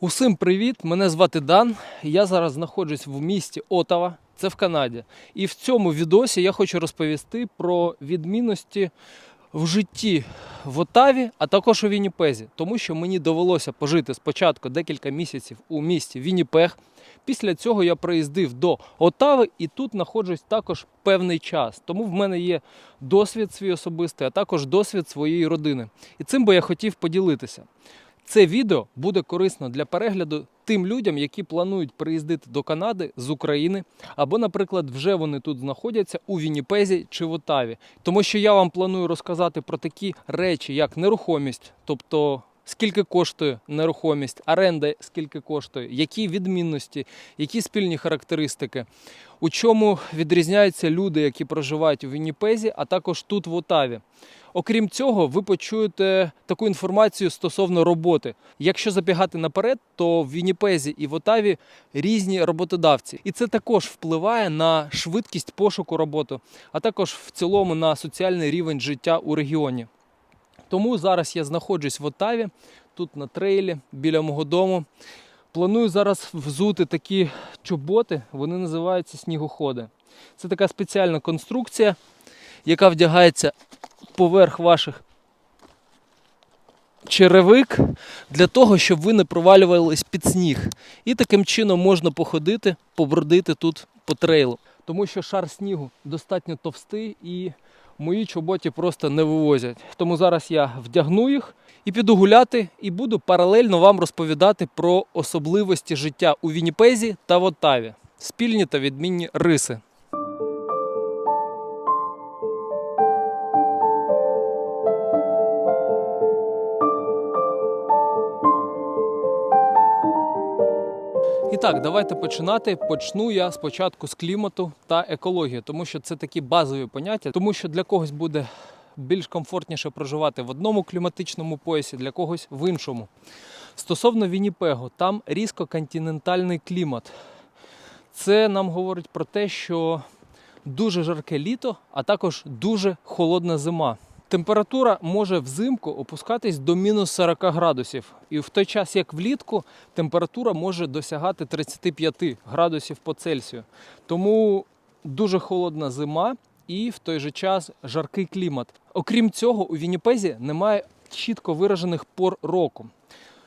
Усім привіт! Мене звати Дан. Я зараз знаходжусь в місті Отава, це в Канаді. І в цьому відосі я хочу розповісти про відмінності в житті в Отаві, а також у Вінніпезі, тому що мені довелося пожити спочатку декілька місяців у місті Вінніпег. Після цього я приїздив до Отави і тут знаходжусь також певний час. Тому в мене є досвід свій особистий, а також досвід своєї родини. І цим би я хотів поділитися. Це відео буде корисно для перегляду тим людям, які планують приїздити до Канади з України, або, наприклад, вже вони тут знаходяться у Вінніпезі чи в Отаві. Тому що я вам планую розказати про такі речі, як нерухомість, тобто скільки коштує нерухомість, оренда скільки коштує, які відмінності, які спільні характеристики, у чому відрізняються люди, які проживають у Вінніпезі, а також тут в Отаві. Окрім цього, ви почуєте таку інформацію стосовно роботи. Якщо забігати наперед, то в Вінніпезі і в Отаві різні роботодавці, і це також впливає на швидкість пошуку роботи, а також в цілому на соціальний рівень життя у регіоні. Тому зараз я знаходжусь в Отаві, тут на трейлі біля мого дому. Планую зараз взути такі чоботи, вони називаються снігоходи. Це така спеціальна конструкція, яка вдягається поверх ваших черевик для того, щоб ви не провалювались під сніг. І таким чином можна походити, побродити тут по трейлу. Тому що шар снігу достатньо товстий і мої чоботі просто не вивозять. Тому зараз я вдягну їх і піду гуляти, і буду паралельно вам розповідати про особливості життя у Вінніпезі та в Оттаві, спільні та відмінні риси. Так, давайте починати. Почну я спочатку з клімату та екології, тому що це такі базові поняття, тому що для когось буде більш комфортніше проживати в одному кліматичному поясі, для когось в іншому. Стосовно Вінніпегу, там різко континентальний клімат. Це нам говорить про те, що дуже жарке літо, а також дуже холодна зима. Температура може взимку опускатись до мінус 40 градусів, і в той час, як влітку, температура може досягати 35 градусів по Цельсію. Тому дуже холодна зима і в той же час жаркий клімат. Окрім цього, у Вінніпезі немає чітко виражених пор року.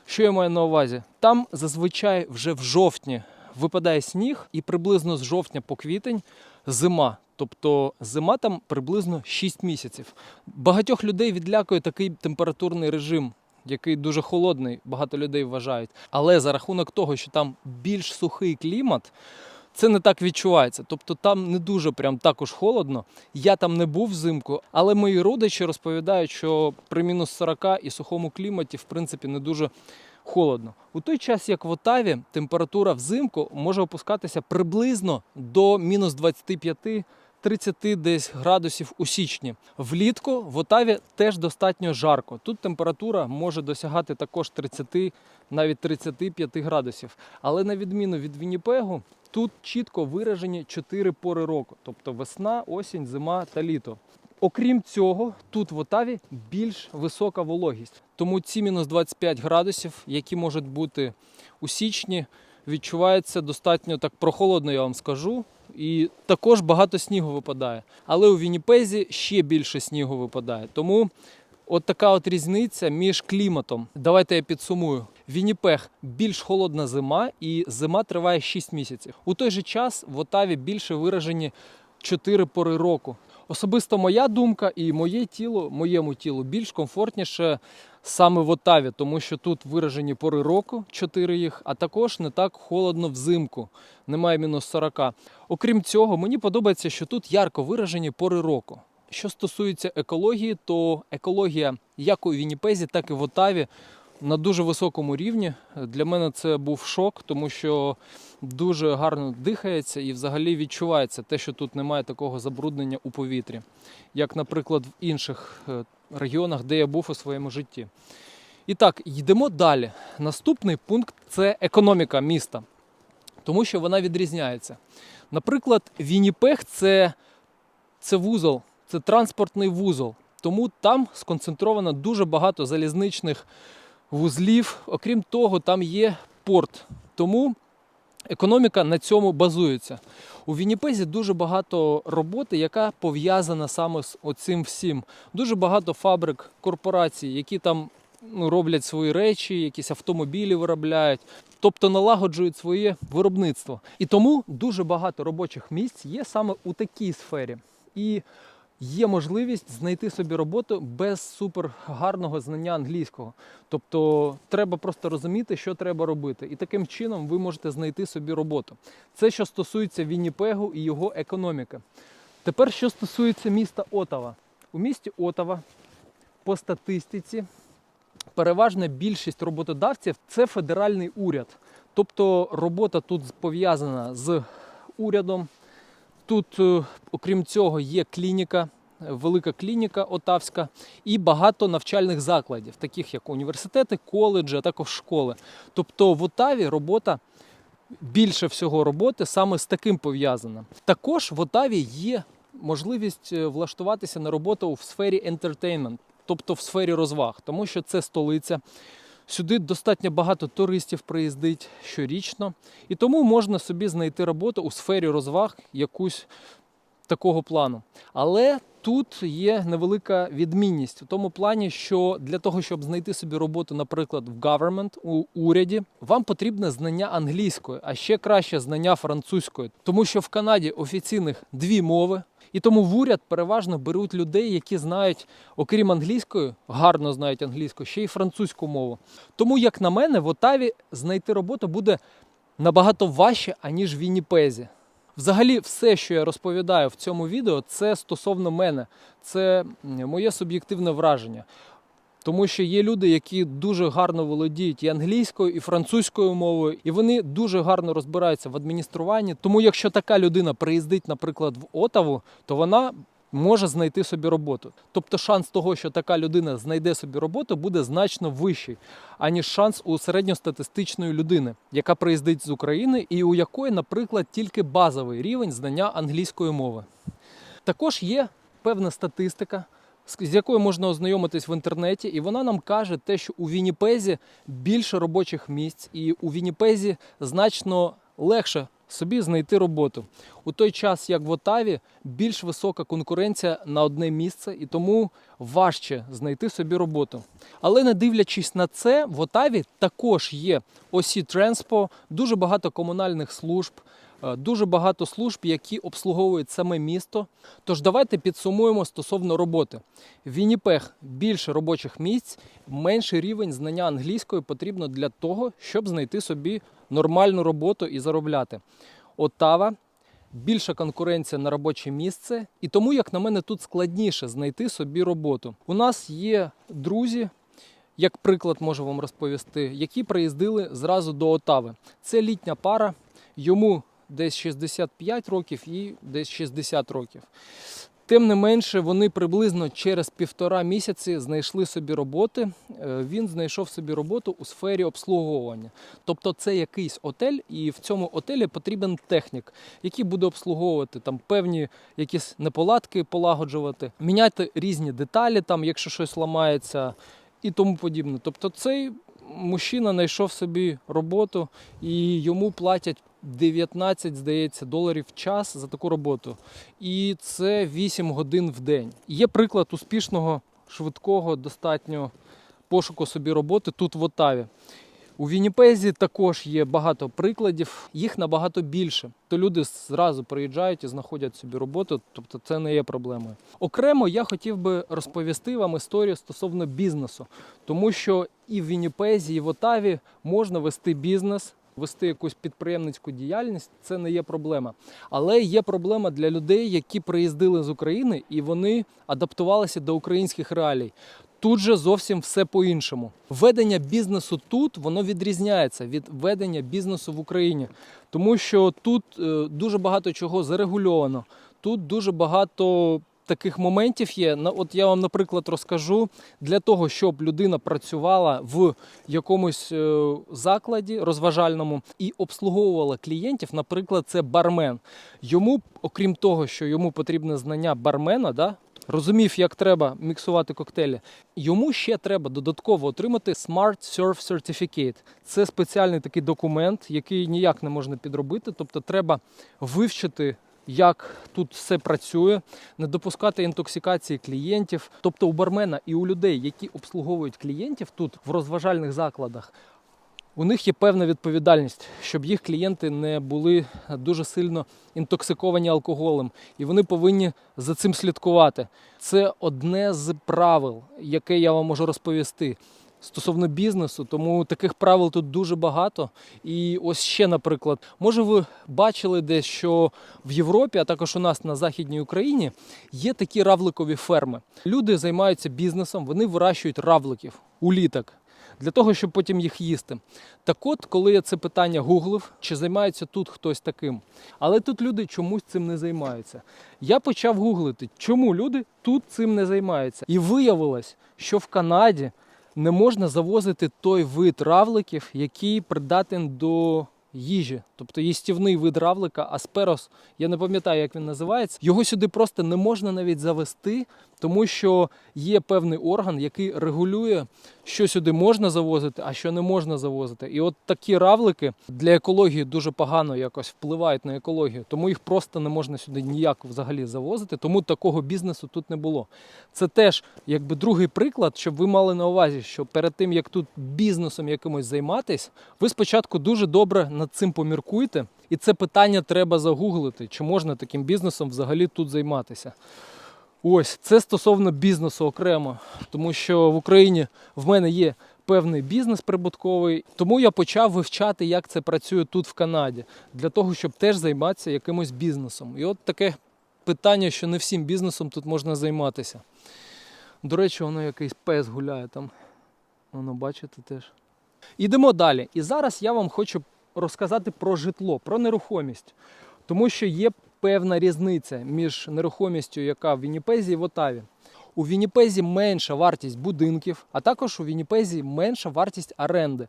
Що я маю на увазі? Там зазвичай вже в жовтні випадає сніг, і приблизно з жовтня по квітень зима. Тобто зима там приблизно 6 місяців. Багатьох людей відлякує такий температурний режим, який дуже холодний, багато людей вважають. Але за рахунок того, що там більш сухий клімат, це не так відчувається. Тобто там не дуже прям також холодно. Я там не був взимку, але мої родичі розповідають, що при мінус 40 і сухому кліматі, в принципі, не дуже холодно. У той час, як в Отаві, температура взимку може опускатися приблизно до мінус 25 30 десь градусів у січні. Влітку в Отаві теж достатньо жарко. Тут температура може досягати також 30, навіть 35 градусів. Але на відміну від Вінніпегу, тут чітко виражені 4 пори року, тобто весна, осінь, зима та літо. Окрім цього, тут в Отаві більш висока вологість. Тому ці мінус 25 градусів, які можуть бути у січні, відчувається достатньо так прохолодно, я вам скажу. І також багато снігу випадає. Але у Вінніпезі ще більше снігу випадає. Тому от така от різниця між кліматом. Давайте я підсумую. Вінніпех більш холодна зима, і зима триває 6 місяців. У той же час в Отаві більше виражені 4 пори року. Особисто моя думка і моє тіло, моєму тілу більш комфортніше саме в Отаві, тому що тут виражені пори року, 4 їх, а також не так холодно взимку, немає мінус 40. Окрім цього, мені подобається, що тут ярко виражені пори року. Що стосується екології, то екологія як у Вінніпезі, так і в Отаві на дуже високому рівні. Для мене це був шок, тому що дуже гарно дихається і взагалі відчувається те, що тут немає такого забруднення у повітрі, як, наприклад, в інших е, регіонах, де я був у своєму житті. І так, йдемо далі. Наступний пункт це економіка міста, тому що вона відрізняється. Наприклад, Вінніпег це, це вузол, це транспортний вузол. Тому там сконцентровано дуже багато залізничних вузлів. Окрім того, там є порт. Тому економіка на цьому базується. У Вінніпезі дуже багато роботи, яка пов'язана саме з оцим всім. Дуже багато фабрик, корпорацій, які там ну, роблять свої речі, якісь автомобілі виробляють, тобто налагоджують своє виробництво. І тому дуже багато робочих місць є саме у такій сфері. І є можливість знайти собі роботу без супергарного знання англійського. Тобто треба просто розуміти, що треба робити. І таким чином ви можете знайти собі роботу. Це що стосується Вінніпегу і його економіки. Тепер, що стосується міста Отава. У місті Отава по статистиці переважна більшість роботодавців це федеральний уряд. Тобто робота тут пов'язана з урядом. Тут, е, окрім цього, є клініка, е, велика клініка Отавська і багато навчальних закладів, таких як університети, коледжі, а також школи. Тобто в Отаві робота більше всього роботи саме з таким пов'язана. Також в Отаві є можливість е, влаштуватися на роботу в сфері entertainment, тобто в сфері розваг, тому що це столиця. Сюди достатньо багато туристів приїздить щорічно, і тому можна собі знайти роботу у сфері розваг якусь такого плану. Але тут є невелика відмінність у тому плані, що для того, щоб знайти собі роботу, наприклад, в government, у уряді, вам потрібне знання англійської, а ще краще знання французької, тому що в Канаді офіційних дві мови. І тому в уряд переважно беруть людей, які знають, окрім англійської, гарно знають англійську, ще й французьку мову. Тому, як на мене, в Отаві знайти роботу буде набагато важче, аніж в Вінніпезі. Взагалі, все, що я розповідаю в цьому відео, це стосовно мене, це моє суб'єктивне враження. Тому що є люди, які дуже гарно володіють і англійською, і французькою мовою, і вони дуже гарно розбираються в адмініструванні. Тому, якщо така людина приїздить, наприклад, в Отаву, то вона може знайти собі роботу. Тобто шанс того, що така людина знайде собі роботу, буде значно вищий, аніж шанс у середньостатистичної людини, яка приїздить з України і у якої, наприклад, тільки базовий рівень знання англійської мови. Також є певна статистика, з якою можна ознайомитись в інтернеті, і вона нам каже те, що у Вінніпезі більше робочих місць, і у Вінніпезі значно легше собі знайти роботу. У той час, як в Отаві, більш висока конкуренція на одне місце, і тому важче знайти собі роботу. Але не дивлячись на це, в Отаві також є осі Тренспо, дуже багато комунальних служб. Е, Дуже багато служб, які обслуговують саме місто. Тож давайте підсумуємо стосовно роботи. В Вінніпег більше робочих місць, менший рівень знання англійської потрібно для того, щоб знайти собі нормальну роботу і заробляти. Оттава більша конкуренція на робоче місце, і тому, як на мене, тут складніше знайти собі роботу. У нас є друзі, як приклад можу вам розповісти, які приїздили зразу до Отави. Це літня пара, йому десь 65 років і десь 60 років. Тим не менше, вони приблизно через півтора місяці знайшли собі роботи. Е, Він знайшов собі роботу у сфері обслуговування. Тобто це якийсь отель, і в цьому отелі потрібен технік, який буде обслуговувати там певні якісь неполадки, полагоджувати, міняти різні деталі, там, якщо щось ламається, і тому подібне. Тобто цей мужчина знайшов собі роботу і йому платять 19, здається, доларів в час за таку роботу. І це 8 годин в день. Є приклад успішного, швидкого, достатньо пошуку собі роботи тут в Отаві. У Вінніпезі також є багато прикладів, їх набагато більше. То люди зразу приїжджають і знаходять собі роботу, тобто це не є проблемою. Окремо я хотів би розповісти вам історію стосовно бізнесу, тому що і в Вінніпезі, і в Отаві можна вести бізнес. Вести якусь підприємницьку діяльність це не є проблема. Але є проблема для людей, які приїздили з України і вони адаптувалися до українських реалій. Тут же зовсім все по-іншому. Ведення бізнесу тут воно відрізняється від ведення бізнесу в Україні, тому що тут е, дуже багато чого зарегульовано. Тут дуже багато таких моментів є. От я вам, наприклад, розкажу для того, щоб людина працювала в якомусь е, закладі розважальному і обслуговувала клієнтів, наприклад, це бармен. Йому, окрім того, що йому потрібне знання бармена, да, розумів, як треба міксувати коктейлі. Йому ще треба додатково отримати Smart Surf Certificate. Це спеціальний такий документ, який ніяк не можна підробити. Тобто, треба вивчити. Як тут все працює, не допускати інтоксикації клієнтів. Тобто у бармена і у людей, які обслуговують клієнтів тут в розважальних закладах, у них є певна відповідальність, щоб їх клієнти не були дуже сильно інтоксиковані алкоголем, і вони повинні за цим слідкувати. Це одне з правил, яке я вам можу розповісти. Стосовно бізнесу, тому таких правил тут дуже багато. І ось ще, наприклад, може ви бачили десь, що в Європі, а також у нас на Західній Україні, є такі равликові ферми. Люди займаються бізнесом, вони вирощують равликів, уліток для того, щоб потім їх їсти. Так от, коли я це питання гуглив, чи займається тут хтось таким. Але тут люди чомусь цим не займаються. Я почав гуглити, чому люди тут цим не займаються. І виявилось, що в Канаді не можна завозити той вид равликів, який придатен до їжі, тобто їстівний вид равлика, асперос, я не пам'ятаю, як він називається. Його сюди просто не можна навіть завести, тому що є певний орган, який регулює, що сюди можна завозити, а що не можна завозити. І от такі равлики для екології дуже погано якось впливають на екологію, тому їх просто не можна сюди ніяк взагалі завозити. Тому такого бізнесу тут не було. Це теж якби другий приклад, щоб ви мали на увазі, що перед тим як тут бізнесом якимось займатись, ви спочатку дуже добре над цим поміркуйте. І це питання треба загуглити, чи можна таким бізнесом взагалі тут займатися. Ось це стосовно бізнесу окремо, тому що в Україні в мене є певний бізнес прибутковий, тому я почав вивчати, як це працює тут в Канаді, для того, щоб теж займатися якимось бізнесом. І от таке питання, що не всім бізнесом тут можна займатися. До речі, воно якийсь пес гуляє там. Воно бачите теж. Ідемо далі. І зараз я вам хочу розказати про житло, про нерухомість. Тому що є певна різниця між нерухомістю, яка в Вінніпезі і в Отаві. У Вінніпезі менша вартість будинків, а також у Вінніпезі менша вартість оренди.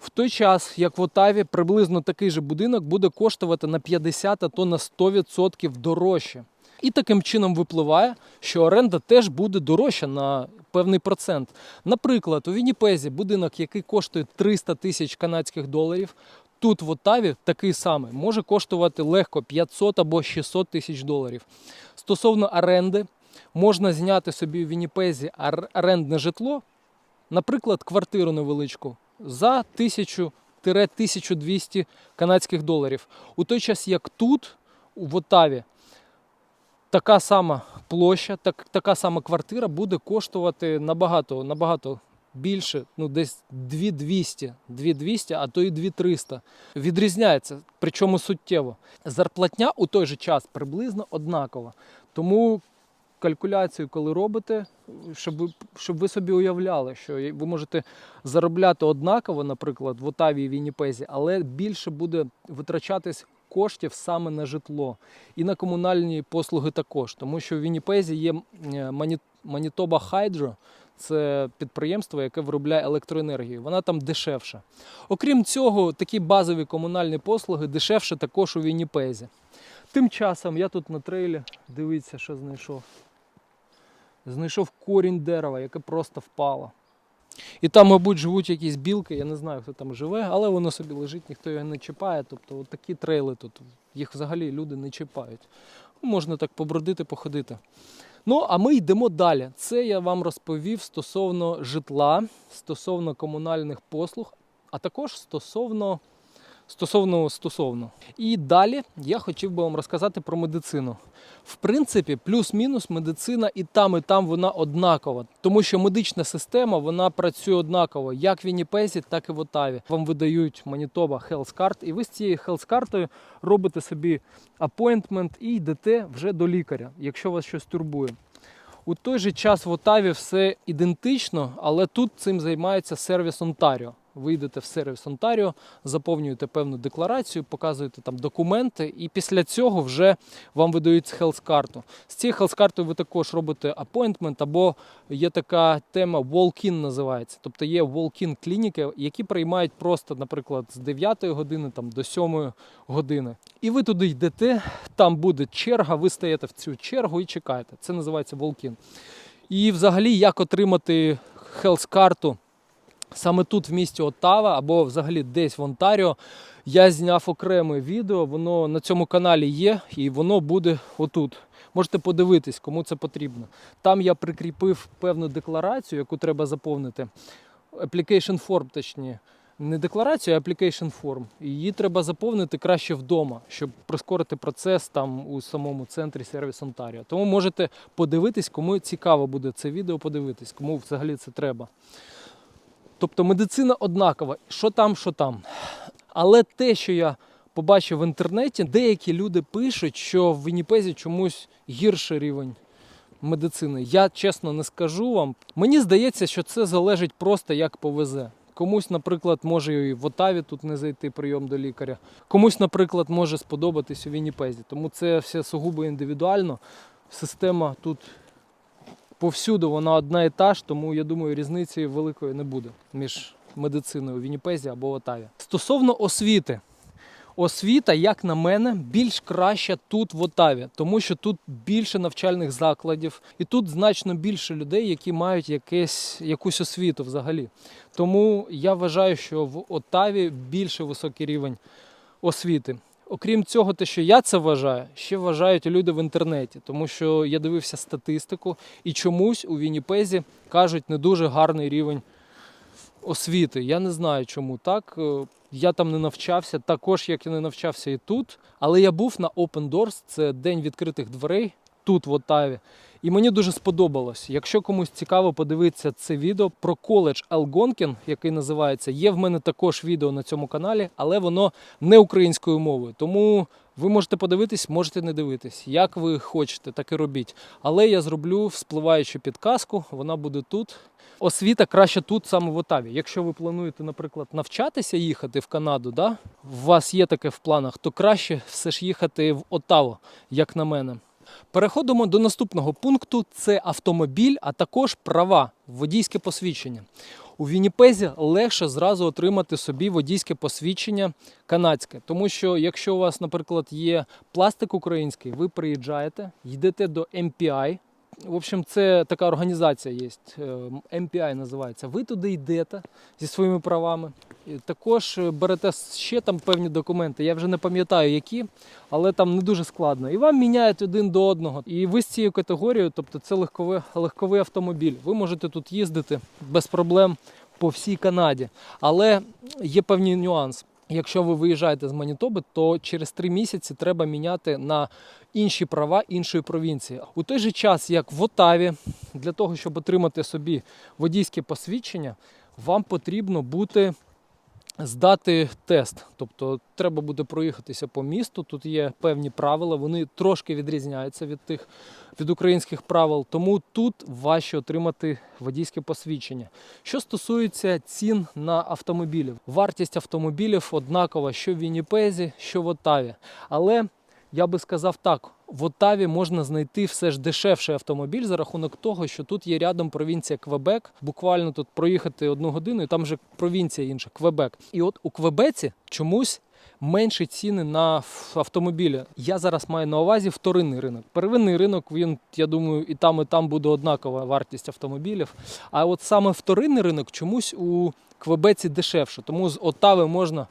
В той час, як в Отаві, приблизно такий же будинок буде коштувати на 50, а то на 100% дорожче. І таким чином випливає, що оренда теж буде дорожча на певний процент. Наприклад, у Вінніпезі будинок, який коштує 300 тисяч канадських доларів, тут в Отаві такий самий може коштувати легко 500 або 600 тисяч доларів. Стосовно оренди, можна зняти собі в Вінніпезі орендне житло, наприклад, квартиру невеличку за 1000-1200 канадських доларів. У той час, як тут, в Отаві, така сама площа, так, така сама квартира буде коштувати набагато, набагато більше, ну десь 2200, 2200, а то і 2300. Відрізняється, причому суттєво. Зарплатня у той же час приблизно однакова. Тому калькуляцію, коли робите, щоб ви, щоб ви собі уявляли, що ви можете заробляти однаково, наприклад, в Отаві і Вінніпезі, але більше буде витрачатись коштів саме на житло і на комунальні послуги також, тому що в Вінніпезі є е, Манітоба Хайдро, це підприємство, яке виробляє електроенергію. Вона там дешевша. Окрім цього, такі базові комунальні послуги дешевше також у Вінніпезі. Тим часом я тут на трейлі, дивіться, що знайшов. Знайшов корінь дерева, яке просто впало. І там, мабуть, живуть якісь білки, я не знаю, хто там живе, але воно собі лежить, ніхто його не чіпає. Тобто от такі трейли тут, їх взагалі люди не чіпають. Можна так побродити, походити. Ну, а ми йдемо далі. Це я вам розповів стосовно житла, стосовно комунальних послуг, а також стосовно стосовно стосовно. І далі я хотів би вам розказати про медицину. В принципі, плюс-мінус медицина і там, і там вона однакова, тому що медична система вона працює однаково, як в Вінніпезі, так і в Отаві. Вам видають Манітоба Card, і ви з цією Health картою робите собі апойнтмент і йдете вже до лікаря, якщо вас щось турбує. У той же час в Отаві все ідентично, але тут цим займається сервіс Онтаріо. Ви йдете в сервіс Онтаріо, заповнюєте певну декларацію, показуєте там документи, і після цього вже вам видають health карту. З цією health картою ви також робите апойнтмент, або є така тема walk-in називається. Тобто є walk-in клініки, які приймають просто, наприклад, з 9 години там, до 7 години. І ви туди йдете, там буде черга, ви стаєте в цю чергу і чекаєте. Це називається walk-in. І взагалі, як отримати health карту саме тут, в місті Оттава, або взагалі десь в Онтаріо, я зняв окреме відео, воно на цьому каналі є, і воно буде отут. Можете подивитись, кому це потрібно. Там я прикріпив певну декларацію, яку треба заповнити. Application form, точніше. Не декларацію, а application form. Її треба заповнити краще вдома, щоб прискорити процес там у самому центрі сервіс Онтаріо. Тому можете подивитись, кому цікаво буде це відео подивитись, кому взагалі це треба. Тобто медицина однакова, що там, що там. Але те, що я побачив в інтернеті, деякі люди пишуть, що в Вінніпезі чомусь гірший рівень медицини. Я чесно не скажу вам. Мені здається, що це залежить просто як повезе. Комусь, наприклад, може і в Отаві тут не зайти прийом до лікаря. Комусь, наприклад, може сподобатись у Вінніпезі. Тому це все сугубо індивідуально. Система тут повсюду вона одна і та ж, тому я думаю, різниці великої не буде між медициною у Вінніпезі або в Отаві. Стосовно освіти. Освіта, як на мене, більш краща тут в Отаві, тому що тут більше навчальних закладів, і тут значно більше людей, які мають якесь, якусь освіту взагалі. Тому я вважаю, що в Отаві більше високий рівень освіти. Окрім цього, те, що я це вважаю, ще вважають люди в інтернеті, тому що я дивився статистику, і чомусь у Вінніпезі кажуть не дуже гарний рівень освіти. Я не знаю, чому так. Е, Я там не навчався, також як і не навчався і тут. Але я був на Open Doors, це день відкритих дверей тут, в Отаві. І мені дуже сподобалось. Якщо комусь цікаво подивитися це відео про коледж Алгонкін, який називається, є в мене також відео на цьому каналі, але воно не українською мовою. Тому ви можете подивитись, можете не дивитись. Як ви хочете, так і робіть. Але я зроблю вспливаючу підказку, вона буде тут. Освіта краще тут, саме в Отаві. Якщо ви плануєте, наприклад, навчатися їхати в Канаду, да? у вас є таке в планах, то краще все ж їхати в Оттаву, як на мене. Переходимо до наступного пункту: це автомобіль, а також права, водійське посвідчення. У Вінніпезі легше зразу отримати собі водійське посвідчення канадське, тому що якщо у вас, наприклад, є пластик український, ви приїжджаєте, йдете до MPI. В общем, це така організація є, е, MPI називається. Ви туди йдете зі своїми правами. Також е, берете ще там певні документи. Я вже не пам'ятаю які, але там не дуже складно. І вам міняють один до одного. І ви з цією категорією, тобто це легковий, легковий автомобіль. Ви можете тут їздити без проблем по всій Канаді. Але є певні нюанси. Якщо ви виїжджаєте з Манітоби, то через три місяці треба міняти на інші права іншої провінції. У той же час, як в Отаві, для того, щоб отримати собі водійське посвідчення, вам потрібно бути здати тест. Тобто треба буде проїхатися по місту. Тут є певні правила, вони трошки відрізняються від тих від українських правил, тому тут важче отримати водійське посвідчення. Що стосується цін на автомобілі, вартість автомобілів однакова, що в Вінніпезі, що в Отаві. Але я би сказав так: в Отаві можна знайти все ж дешевший автомобіль за рахунок того, що тут є рядом провінція Квебек. Буквально тут проїхати одну годину, і там вже провінція інша Квебек. І от у Квебеці чомусь. Менші ціни на автомобілі. Я зараз маю на увазі вторинний ринок. Первинний ринок, він, я думаю, і там, і там буде однакова вартість автомобілів. А от саме вторинний ринок чомусь у Квебеці дешевше. Тому з Отави можна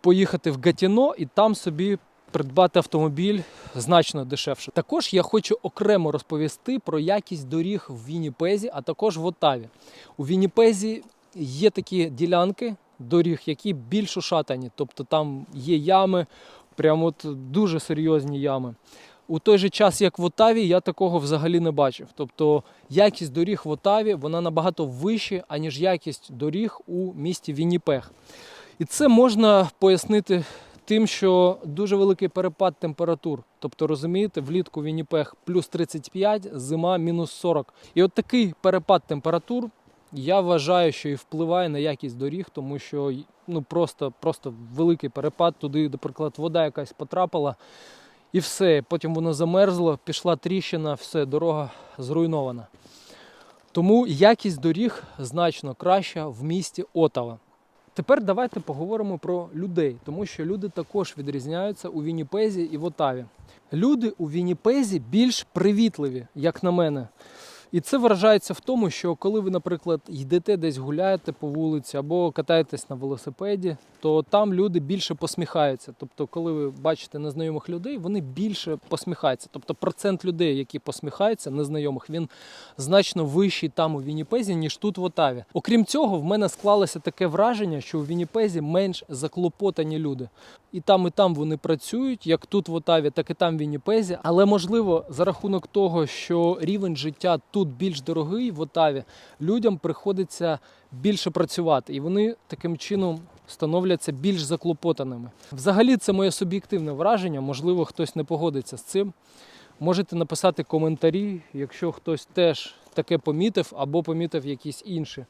поїхати в Гатіно і там собі придбати автомобіль значно дешевше. Також я хочу окремо розповісти про якість доріг в Вінніпезі, а також в Отаві. У Вінніпезі є такі ділянки доріг, які більш ушатані, тобто там є ями, прямо от дуже серйозні ями. У той же час, як в Отаві, я такого взагалі не бачив. Тобто якість доріг в Отаві вона набагато вища, аніж якість доріг у місті Вінніпег. І це можна пояснити тим, що дуже великий перепад температур. Тобто, розумієте, влітку Вінніпег плюс 35, зима мінус 40. І от такий перепад температур Я вважаю, що і впливає на якість доріг, тому що ну просто, просто великий перепад. Туди, наприклад, вода якась потрапила, і все. Потім воно замерзло, пішла тріщина, все, дорога зруйнована. Тому якість доріг значно краща в місті Отава. Тепер давайте поговоримо про людей, тому що люди також відрізняються у Вінніпезі і в Отаві. Люди у Вінніпезі більш привітливі, як на мене. І це виражається в тому, що коли ви, наприклад, йдете десь гуляєте по вулиці або катаєтесь на велосипеді, то там люди більше посміхаються. Тобто, коли ви бачите незнайомих людей, вони більше посміхаються. Тобто процент людей, які посміхаються, незнайомих, він значно вищий там у Вінніпезі, ніж тут в Отаві. Окрім цього, в мене склалося таке враження, що у Вінніпезі менш заклопотані люди. І там, і там вони працюють, як тут в Отаві, так і там в Вінніпезі. Але можливо, за рахунок того, що рівень життя тут більш дорогий в Отаві, людям приходиться більше працювати, і вони таким чином становляться більш заклопотаними. Взагалі, це моє суб'єктивне враження. Можливо, хтось не погодиться з цим. Можете написати коментарі, якщо хтось теж таке помітив або помітив якісь інші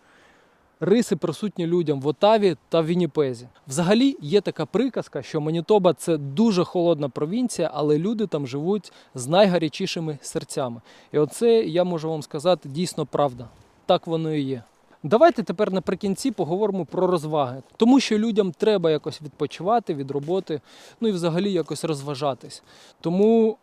риси присутні людям в Отаві та в Вінніпезі. Взагалі є така приказка, що Манітоба це дуже холодна провінція, але люди там живуть з найгарячішими серцями. І оце я можу вам сказати дійсно правда. Так воно і є. Давайте тепер наприкінці поговоримо про розваги, тому що людям треба якось відпочивати від роботи, ну і взагалі якось розважатись. Тому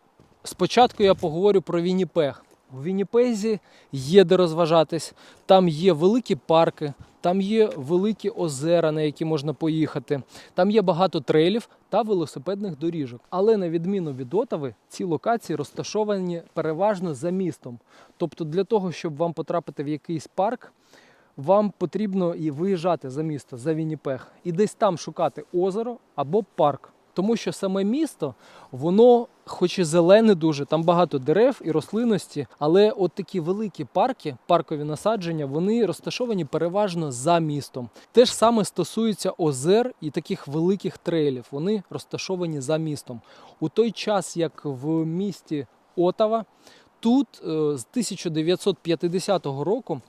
спочатку я поговорю про Вінніпег. У Вінніпезі є де розважатись, там є великі парки, там є великі озера, на які можна поїхати. Там є багато трейлів та велосипедних доріжок. Але на відміну від Отави, ці локації розташовані переважно за містом. Тобто, для того, щоб вам потрапити в якийсь парк, вам потрібно і виїжджати за місто, за Вінніпег, і десь там шукати озеро або парк. Тому що саме місто, воно, хоч і зелене дуже, там багато дерев і рослинності, але от такі великі парки, паркові насадження, вони розташовані переважно за містом. Те ж саме стосується озер і таких великих трейлів. Вони розташовані за містом. У той час, як в місті Отава, тут е, з 1950 року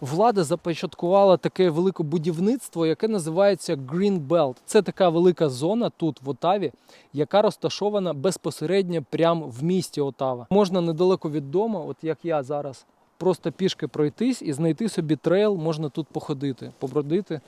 влада започаткувала таке велике будівництво, яке називається Green Belt. Це така велика зона тут, в Отаві, яка розташована безпосередньо прямо в місті Отава. Можна недалеко від дому, от як я зараз, просто пішки пройтись і знайти собі трейл, можна тут походити, побродити.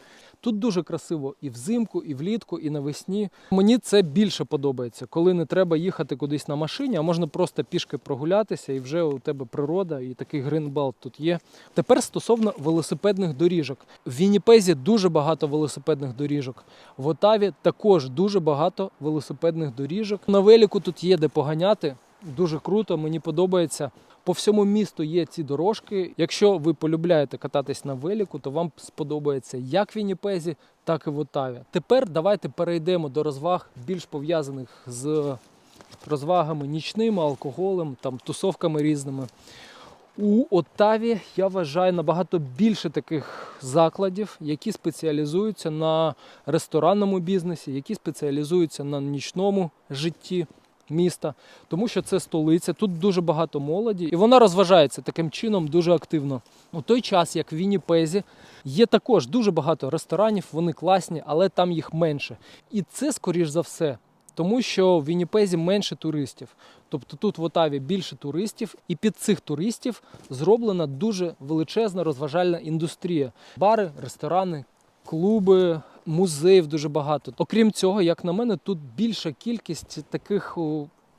Тут дуже красиво і взимку, і влітку, і навесні. Мені це більше подобається, коли не треба їхати кудись на машині, а можна просто пішки прогулятися, і вже у тебе природа, і такий гринбелт тут є. Тепер стосовно велосипедних доріжок. В Вінніпезі дуже багато велосипедних доріжок. В Отаві також дуже багато велосипедних доріжок. На велику тут є де поганяти. Дуже круто, мені подобається. По всьому місту є ці дорожки. Якщо ви полюбляєте кататись на велику, то вам сподобається як в Вінніпезі, так і в Отаві. Тепер давайте перейдемо до розваг більш пов'язаних з розвагами нічними, алкоголем, там тусовками різними. У Отаві я вважаю набагато більше таких закладів, які спеціалізуються на ресторанному бізнесі, які спеціалізуються на нічному житті міста, тому що це столиця, тут дуже багато молоді, і вона розважається таким чином дуже активно. У той час, як в Вінніпезі, є також дуже багато ресторанів, вони класні, але там їх менше. І це, скоріш за все, тому що в Вінніпезі менше туристів. Тобто тут в Отаві більше туристів, і під цих туристів зроблена дуже величезна розважальна індустрія: бари, ресторани, клуби, музеїв дуже багато. Окрім цього, як на мене, тут більша кількість таких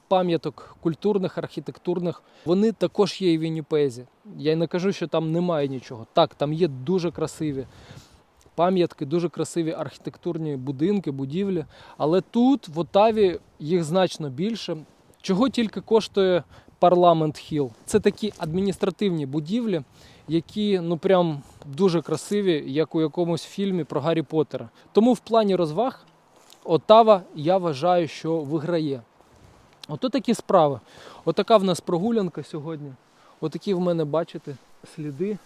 пам'яток культурних, архітектурних. Вони також є і в Вінніпезі. Я й не кажу, що там немає нічого. Так, там є дуже красиві пам'ятки, дуже красиві архітектурні будинки, будівлі. Але тут, в Отаві, їх значно більше. Чого тільки коштує парламент Хіл? Це такі адміністративні будівлі, які ну прям дуже красиві, як у якомусь фільмі про Гаррі Поттера. Тому в плані розваг Отава я вважаю, що виграє. Ото такі справи. Отака в нас прогулянка сьогодні. Отакі в мене, бачите, сліди.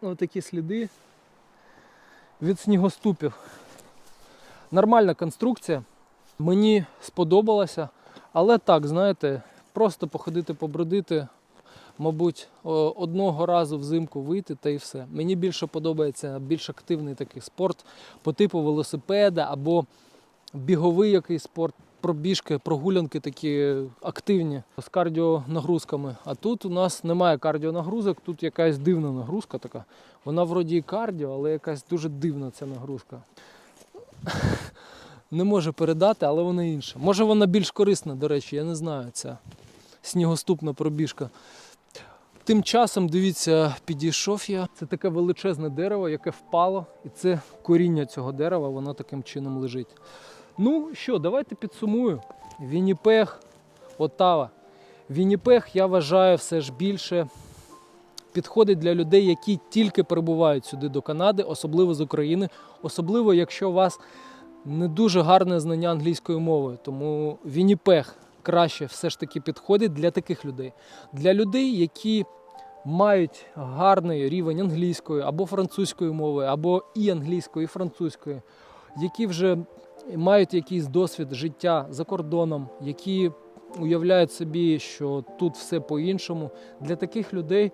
Отакі сліди від снігоступів. Нормальна конструкція. Мені сподобалося. Але так, знаєте, просто походити, побродити мабуть, одного разу взимку вийти та і все. Мені більше подобається більш активний такий спорт по типу велосипеда або біговий якийсь спорт, пробіжки, прогулянки такі активні з кардіонагрузками. А тут у нас немає кардіонагрузок, тут якась дивна нагрузка така. Вона вроді і кардіо, але якась дуже дивна ця нагрузка. Не можу передати, але вона інша. Може вона більш корисна, до речі, я не знаю. Ця снігоступна пробіжка. Тим часом, дивіться, підійшов я. Це таке величезне дерево, яке впало, і це коріння цього дерева, воно таким чином лежить. Ну що, давайте підсумую. Вінніпег, Отава. Вінніпег, я вважаю, все ж більше підходить для людей, які тільки перебувають сюди до Канади, особливо з України, особливо якщо у вас не дуже гарне знання англійської мови. Тому Вінніпег краще все ж таки підходить для таких людей. Для людей, які мають гарний рівень англійської або французької мови, або і англійської, і французької, які вже мають якийсь досвід життя за кордоном, які уявляють собі, що тут все по-іншому. Для таких людей,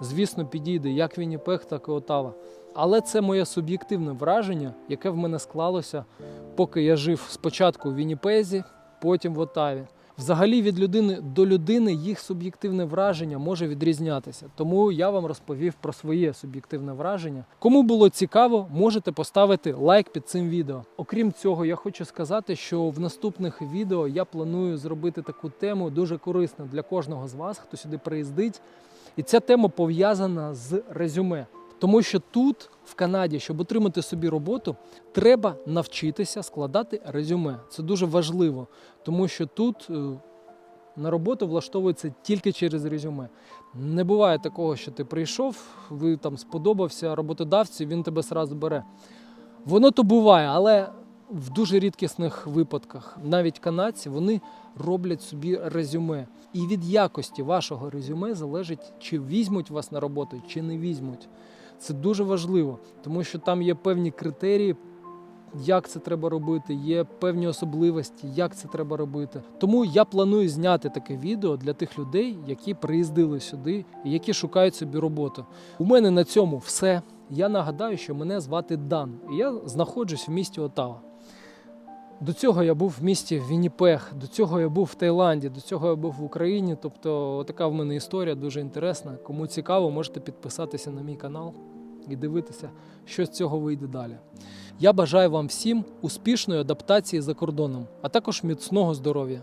звісно, підійде як Вінніпег, так і Отава. Але це моє суб'єктивне враження, яке в мене склалося, поки я жив спочатку в Вінніпезі, потім в Отаві. Взагалі від людини до людини їх суб'єктивне враження може відрізнятися. Тому я вам розповів про своє суб'єктивне враження. Кому було цікаво, можете поставити лайк під цим відео. Окрім цього, я хочу сказати, що в наступних відео я планую зробити таку тему дуже корисну для кожного з вас, хто сюди приїздить. І ця тема пов'язана з резюме. Тому що тут, в Канаді, щоб отримати собі роботу, треба навчитися складати резюме. Це дуже важливо, тому що тут е, на роботу влаштовується тільки через резюме. Не буває такого, що ти прийшов, ви там сподобався роботодавцю, він тебе сразу бере. Воно то буває, але в дуже рідкісних випадках навіть канадці вони роблять собі резюме. І від якості вашого резюме залежить, чи візьмуть вас на роботу, чи не візьмуть. Це дуже важливо, тому що там є певні критерії, як це треба робити, є певні особливості, як це треба робити. Тому я планую зняти таке відео для тих людей, які приїздили сюди і які шукають собі роботу. У мене на цьому все. Я нагадаю, що мене звати Дан, і я знаходжусь в місті Отава. До цього я був в місті Вінніпех, до цього я був в Таїланді, до цього я був в Україні. Тобто, така в мене історія дуже інтересна. Кому цікаво, можете підписатися на мій канал і дивитися, що з цього вийде далі. Я бажаю вам всім успішної адаптації за кордоном, а також міцного здоров'я.